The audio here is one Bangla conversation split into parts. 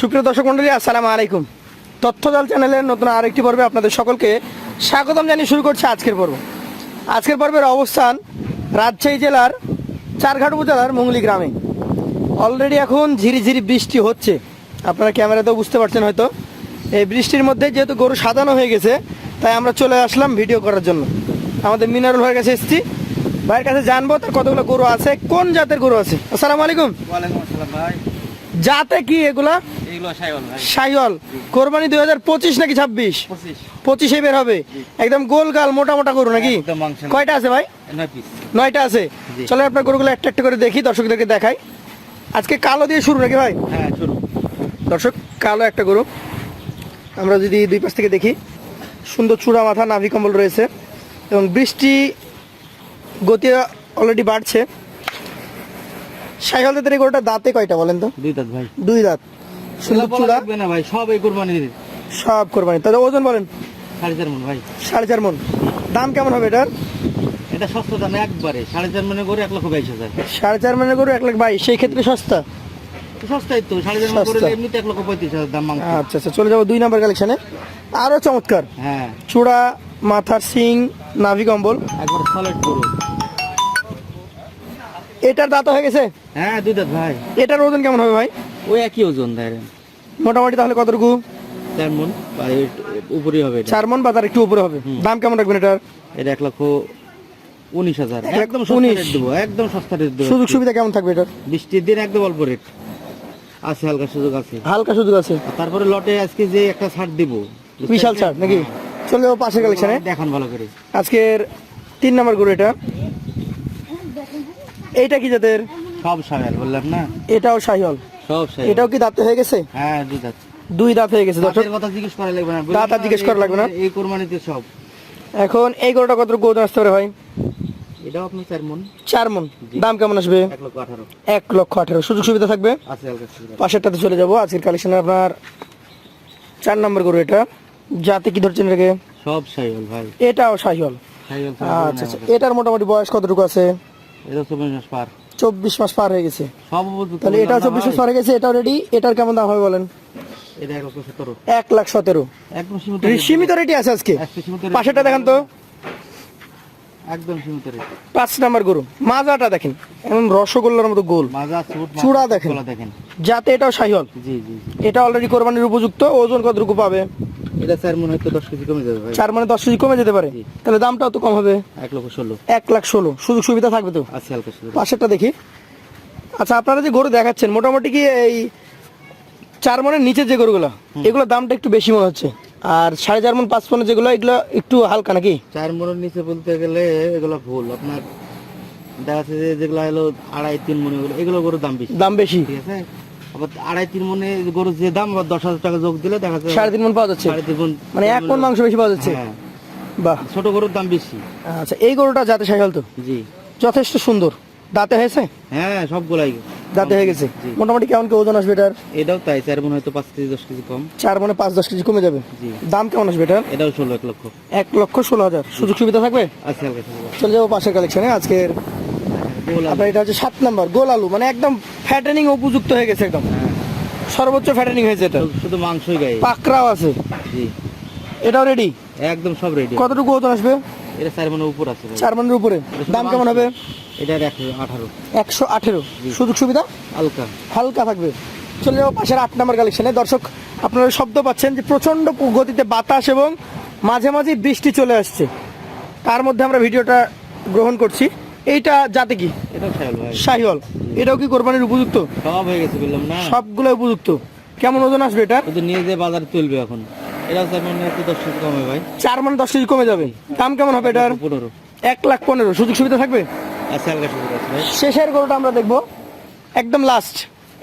সুপ্রিয় দর্শক মন্ডলী, আসসালামু আলাইকুম। তথ্যজাল চ্যানেলের নতুন আরেকটি পর্বে আপনাদের সকলকে স্বাগতম জানিয়ে শুরু করছে আজকের পর্ব। আজকের পর্বের অবস্থান রাজশাহী জেলার চারঘাট উপজেলার মঙ্গলি গ্রামে। অলরেডি এখন ঝিরিঝিরি বৃষ্টি হচ্ছে। আপনারা ক্যামেরাতেও বুঝতে পারছেন হয়তো। এই বৃষ্টির মধ্যে যেহেতু গরু সাজানো হয়ে গেছে, তাই আমরা চলে আসলাম ভিডিও করার জন্য। আমাদের মিনারুল ভাইয়ের কাছে এসেছি। ভাইয়ের কাছে জানব তার কতগুলো গরু আছে, কোন জাতের গরু আছে? আসসালামু আলাইকুম। ওয়ালাইকুম আসসালাম ভাই। জাতে কি এগুলা? এগুলো সাইওয়াল কোরবানি দুই হাজার পঁচিশ নাকি ছাব্বিশ? পঁচিশে। বের হবে। একদম গোল গাল মোটা মোটা গরু নাকি? কয়টা আছে ভাই? নয়টা আছে। চলে আপনার গরুগুলো একটা একটা করে দেখি দর্শকদেরকে দেখাই। আজকে কালো দিয়ে শুরু নাকি ভাই? হ্যাঁ দর্শক কালো একটা গরু। আমরা যদি দুই পাশ থেকে দেখি সুন্দর চূড়া মাথা নাভি কম্বল রয়েছে এবং বৃষ্টি গতি অলরেডি বাড়ছে। দাঁতের এই গরুটা দাঁতে কয়টা বলেন তো? দুই দাঁত ভাই। দুই দাঁত। সুন্দর চূড়া? না ভাই সব এই কোরবানির সব কোরবানি। তাদের ওজন বলেন। সাড়ে চার মন ভাই। সাড়ে চার মন। দাম কেমন হবে এটার? এটা সস্তা দাম একবারে। সাড়ে চার মনে করে এক লক্ষ বাইশ হাজার। সাড়ে চার মনের গরু এক লাখ বাইশ। সেই ক্ষেত্রে সস্তা? সস্তাই তো। সাড়ে চার মন করে এমনিতে এক লক্ষ পঁয়ত্রিশ হাজার দাম আচ্ছা আচ্ছা। চলে যাব দুই নাম্বার কালেকশনে আরও চমৎকার। হ্যাঁ। চূড়া মাথার সিং নাভি কম্বল। একবার সলিড গরু। এটার দাঁত হয়ে গেছে? হ্যাঁ দুই দাঁত ভাই। এটার ওজন কেমন হবে ভাই? ওই একই ওজন দেয় মোটামুটি তাহলে কতটুকু? চার মন উপরেই হবে এটা। চার মন বা তার একটু উপরে হবে। দাম কেমন রাখবেন এটার? এটা এক লক্ষ উনিশ হাজার। একদম উনিশ। দেবো একদম সস্তা রেট দেবো। সুযোগ সুবিধা কেমন থাকবে এটার? বৃষ্টির দিন একদম অল্প রেট আছে হালকা সুযোগ আছে। হালকা সুযোগ আছে। তারপরে লটে আজকে যে একটা ছাড় দিব। বিশাল ছাড় নাকি? চলে যাব পাশের কালেকশনে দেখান ভালো করে। আজকের তিন নম্বর গরু এটা। এইটা কি জাতের? সব সামেল বললাম না? এটাও শাহিওয়াল সব সাইজ এটাও কি দাঁতে হয়ে গেছে? হ্যাঁ দুই দাঁত। দুই দাঁত হয়ে গেছে দাঁতের কথা জিজ্ঞেস করা লাগবে না। দাঁত আর জিজ্ঞেস করা লাগবে না? এই কোরবানিতে সব। এখন এই গরুটা কত ওজন আসতে পারে ভাই? এটাও আপনার চার মন। চার মন। দাম কেমন আসবে? এক লক্ষ আঠারো। এক লক্ষ আঠেরো। সুযোগ সুবিধা থাকবে? পাশেরটাতে চলে যাব। আজকের কালেকশনে আপনার চার নম্বর গরু এটা। যাতে কি ধরছেন রেখে সব ভাই। এটাও শাহিওয়াল আচ্ছা আচ্ছা। এটার মোটামুটি বয়স কতটুকু আছে? এটা চব্বিশ মাস পার। চব্বিশ মাস পার হয়ে গেছে। সব তাহলে বললাম চব্বিশ মাস পার হয়ে গেছে এটাও রেডি এটার কেমন দাম হবে বলেন? এটা এক লক্ষ সতেরো। এক লাখ সতেরো। সীমিত রেটই আছে আজকে। পাশেরটা দেখান তো। একদম সীমিত রেট। পাঁচ নাম্বার গরু। মাজাটা দেখেন এমন রসগোল্লার মতো গোল। মাজা চূড়া দেখেন। দেখেন। যাতে এটাও শাহিওয়াল জি জি এটা অলরেডি কোরবানির উপযুক্ত ওজন কতটুকু পাবে? এটা স্যার মনে হয়তো দশ কেজি কমে যাবে ভাই। চার মানে দশ কেজি কমে যেতে পারে? তাহলে দামটাও তো কম হবে। এক লক্ষ ষোলো। এক লাখ ষোলো। সুযোগ সুবিধা থাকবে তো? আছে হালকা সুযোগ। পাশেরটা দেখি। আচ্ছা আপনারা যে গরু দেখাচ্ছেন মোটামুটি কি এই চার মনের নিচে যে গরুগুলো এগুলো দামটা একটু বেশি মনে হচ্ছে? আর সাড়ে চার মন পাঁচ মনের যেগুলো এগুলো একটু হালকা নাকি? চার মনের নিচে বলতে গেলে এগুলো ভুল। আপনার দেখা যাচ্ছে যে যেগুলো হলো আড়াই তিন মনে এগুলো গরুর দাম বেশি। দাম বেশি। ঠিক আছে? আবার আড়াই তিন মনে গরুর যে দাম আবার দশ হাজার টাকা যোগ দিলে দেখা যাচ্ছে সাড়ে তিন মন পাওয়া যাচ্ছে? সাড়ে তিন মানে এক মন মাংস বেশি পাওয়া যাচ্ছে? হ্যাঁ। বাহ। ছোট গরুর দাম বেশি। আচ্ছা এই গরুটা যাতে সাইকেল তো? জি। যথেষ্ট সুন্দর। দাঁতে হয়েছে? হ্যাঁ সবগুলাই। দাঁতে হয়ে গেছে? মোটামুটি কেমন কি ওজন আসবে এটার? এটাও তাই চার মনে হয়তো পাঁচ কেজি দশ কেজি কম। চার মনে পাঁচ দশ কেজি কমে যাবে? দাম কেমন আসবে এটার? এটাও ষোলো এক লক্ষ। এক লক্ষ ষোলো হাজার। সুযোগ সুবিধা থাকবে? সুযোগ চলে যাব পাশের কালেকশনে আজকের। আপনার এটা হচ্ছে সাত নাম্বার গোল আলু মানে একদম ফ্যাটেনিং উপযুক্ত হয়ে গেছে একদম। হ্যাঁ। সর্বোচ্চ ফ্যাটেনিং হয়েছে এটা। শুধু- মাংসই গায়ে। পাকড়াও আছে। জি। এটাও রেডি একদম সব রেডি কতটুকু ওজন আসবে? এটা চার মনে উপর আছে চার মনের উপরে। দাম কেমন হবে? এটার একশো আঠারো। একশো আঠেরো। সুযোগ সুবিধা? হালকা। হালকা থাকবে। চলে যাব পাশের আট নাম্বার কালেকশনে দর্শক আপনারা শব্দ পাচ্ছেন যে প্রচণ্ড গতিতে বাতাস এবং মাঝে মাঝে বৃষ্টি চলে আসছে। তার মধ্যে আমরা ভিডিওটা গ্রহণ করছি। এইটা যাতে কি? শাহিওয়াল এটাও কি কোরবানির উপযুক্ত? সব হয়ে গেছে বললাম না। সবগুলো উপযুক্ত। কেমন ওজন আসবে এটা নিয়ে যে বাজারে তুলবে এখন। এটাও চার মনে একটু দশ কেজি কমে ভাই। চার মানে দশ কেজি কমে যাবে। দাম কেমন হবে এটার? পনেরো। এক লাখ পনেরো। সুযোগ সুবিধা থাকবে? শেষের গরুটা আমরা দেখব। একদম লাস্ট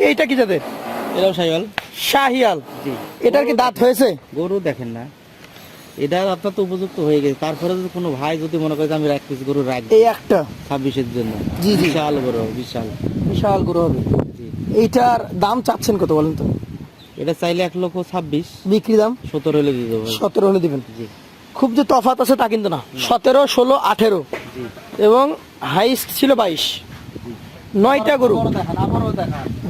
এইটা কি যাদের এটাও সাইল শাহিয়াল। এটার কি দাঁত হয়েছে? গরু দেখেন না। এটা আপনার তো উপযুক্ত হয়ে গেছে। তারপরে যদি কোনো ভাই যদি মনে করে আমি এক পিস গরু রাখব এই একটা। ছাব্বিশের জন্য। জি, জি। বিশাল গরু বিশাল। বিশাল গরু হবে। জি। এইটার দাম চাচ্ছেন কত বলেন তো? এটা চাইলে এক লক্ষ ছাব্বিশ। বিক্রি দাম? সতেরো হলে দিয়ে দেবো সতেরো হলে দিবেন। জি। খুব যে তফাত আছে তা কিন্তু না। সতেরো ষোলো আঠেরো। এবং হাইস্ট ছিল বাইশ। নয়টা গরু।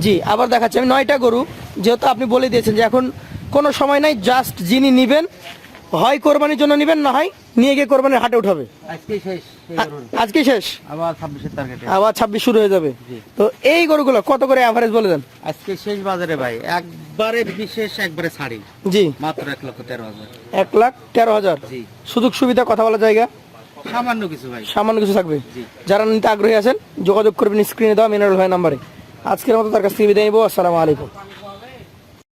জি আবার দেখাচ্ছি। আমি নয়টা গরু যেহেতু আপনি বলে দিয়েছেন যে এখন কোনো সময় নাই জাস্ট যিনি নিবেন হয় কোরবানির জন্য নিবেন না হয় নিয়ে গিয়ে কোরবানির হাটে উঠাবে। আজকে শেষ আবার ছাব্বিশের টার্গেটে আবার ছাব্বিশ শুরু হয়ে যাবে। তো এই গরুগুলো কত করে অ্যাভারেজ বলে দেন? আজকে শেষ বাজারে ভাই একবারে বিশেষ একবারে ছাড়ি। জি। মাত্র এক লক্ষ তেরো হাজার। এক লাখ তেরো হাজার। জি। সুযোগ সুবিধা কথা বলার জায়গা? সামান্য কিছু ভাই। সামান্য কিছু থাকবে। যারা নিতে আগ্রহী আছেন যোগাযোগ করবেন স্ক্রিনে দেওয়া মিনারেল ভাই নাম্বারে আজকের মতো তার কাছ থেকে বিদায় নিবো আসসালামু আলাইকুম।